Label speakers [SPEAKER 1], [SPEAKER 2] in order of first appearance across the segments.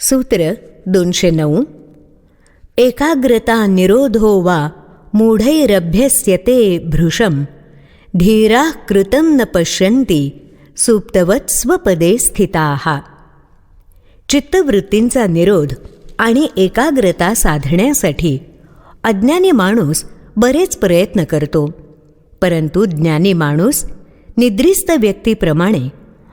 [SPEAKER 1] सूत्र दोनशे नऊ एकाग्रता निरोधो वा मूढैरभ्यस्यते भृशं धीराः कृतं न पश्यन्ति सुप्तवत स्वपदे स्थिताः. चित्तवृत्तींचा निरोध आणि एकाग्रता साधण्यासाठी अज्ञानी माणूस बरेच प्रयत्न करतो परंतु ज्ञानी माणूस निद्रिस्त व्यक्तीप्रमाणे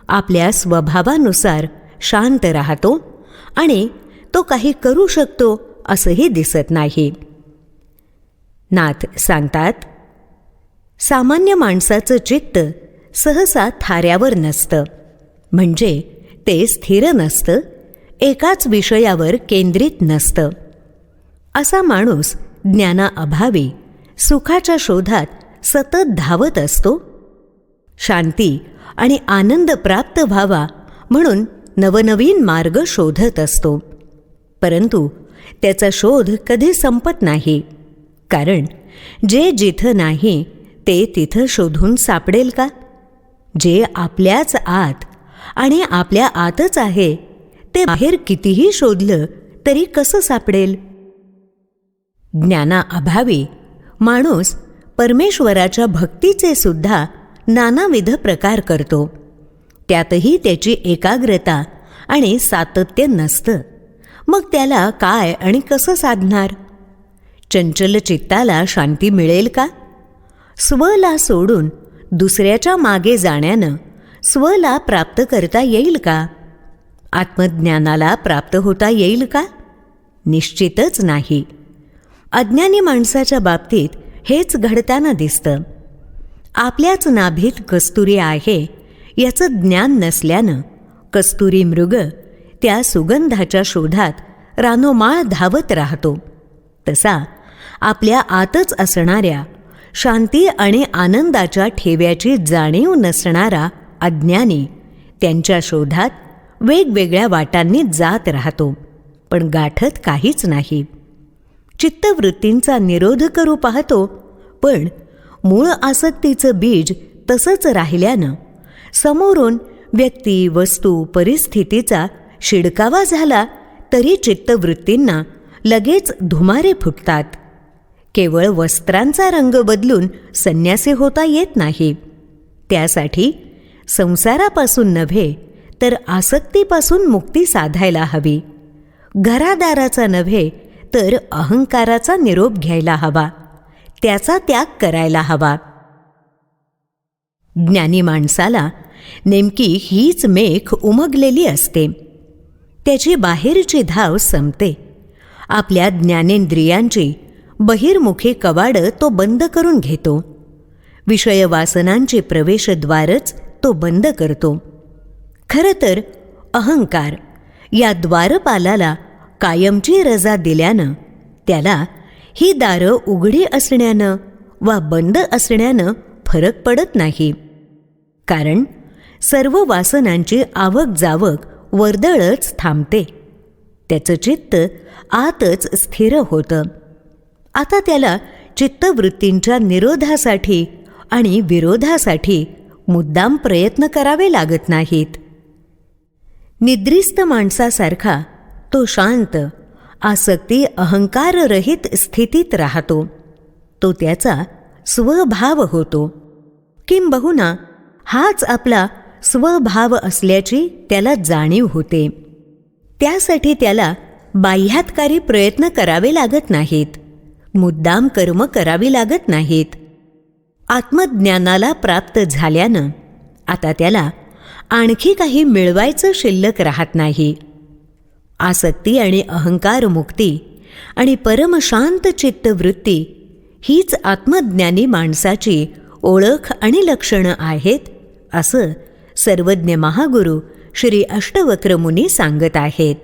[SPEAKER 1] आपल्या स्वभावानुसार शांत राहतो आणि तो काही करू शकतो असंही दिसत नाही. नाथ सांगतात सामान्य माणसाचं चित्त सहसा थाऱ्यावर नसतं. म्हणजे ते स्थिर नसतं एकाच विषयावर केंद्रित नसतं. असा माणूस ज्ञानाअभावी सुखाच्या शोधात सतत धावत असतो. शांती आणि आनंद प्राप्त व्हावा म्हणून नवनवीन मार्ग शोधत असतो. परंतु त्याचा शोध कधी संपत नाही. कारण जे जिथं नाही ते तिथं शोधून सापडेल का? जे आपल्याच आत आणि आपल्या आतच आहे ते बाहेर कितीही शोधलं तरी कसं सापडेल? ज्ञानाअभावी माणूस परमेश्वराच्या भक्तीचे सुद्धा नानाविध प्रकार करतो. त्यातही त्याची एकाग्रता आणि सातत्य नसतं. मग त्याला काय आणि कसं साधणार? चंचल चित्ताला शांती मिळेल का? स्वला सोडून दुसऱ्याच्या मागे जाण्यानं स्वला प्राप्त करता येईल का? आत्मज्ञानाला प्राप्त होता येईल का? निश्चितच नाही. अज्ञानी माणसाच्या बाबतीत हेच घडताना दिसतं. आपल्याच नाभीत कस्तुरी आहे याचं ज्ञान नसल्यानं कस्तुरी मृग त्या सुगंधाच्या शोधात रानोमाळ धावत राहतो. तसा आपल्या आतच असणाऱ्या शांती आणि आनंदाच्या ठेव्याची जाणीव नसणारा अज्ञानी त्यांच्या शोधात वेगवेगळ्या वाटांनी जात राहतो पण गाठत काहीच नाही. चित्तवृत्तींचा निरोध करू पाहतो पण मूळ आसक्तीचं बीज तसंच राहिल्यानं समोरून व्यक्ती वस्तू परिस्थितीचा शिडकावा झाला तरी चित्तवृत्तींना लगेच धुमारे फुटतात. केवळ वस्त्रांचा रंग बदलून संन्यासी होता येत नाही. त्यासाठी संसारापासून नव्हे तर आसक्तीपासून मुक्ती साधायला हवी. घरादाराचा नव्हे तर अहंकाराचा निरोप घ्यायला हवा. त्याचा त्याग करायला हवा. ज्ञानी माणसाला नेमकी हीच मेख उमगलेली असते. त्याची बाहेरची धाव संपते. आपल्या ज्ञानेंद्रियांची बहिर्मुखी कवाडं तो बंद करून घेतो. विषयवासनांचे प्रवेशद्वारच तो बंद करतो. खरं तर अहंकार या द्वारपालाला कायमची रजा दिल्यानं त्याला ही दारं उघडी असण्यानं वा बंद असण्यानं फरक पडत नाही. कारण सर्व वासनांची आवक जावक वर्दळच थांबते. त्याचं चित्त आतच स्थिर होतं. आता त्याला चित्तवृत्तींच्या निरोधासाठी आणि विरोधासाठी मुद्दाम प्रयत्न करावे लागत नाहीत. निद्रिस्त माणसासारखा तो शांत आसक्ती अहंकाररहित स्थितीत राहतो. तो त्याचा स्वभाव होतो. किंबहुना हाच आपला स्वभाव असल्याची त्याला जाणीव होते. त्यासाठी त्याला बाह्यातकारी प्रयत्न करावे लागत नाहीत. मुद्दाम कर्म करावी लागत नाहीत. आत्मज्ञानाला प्राप्त झाल्यानं आता त्याला आणखी काही मिळवायचं शिल्लक राहत नाही. आसक्ती आणि अहंकार मुक्ती आणि परमशांत चित्तवृत्ती हीच आत्मज्ञानी माणसाची ओळख आणि लक्षणं आहेत असं सर्वज्ञ महागुरु श्री अष्टवक्रमुनी सांगत आहेत.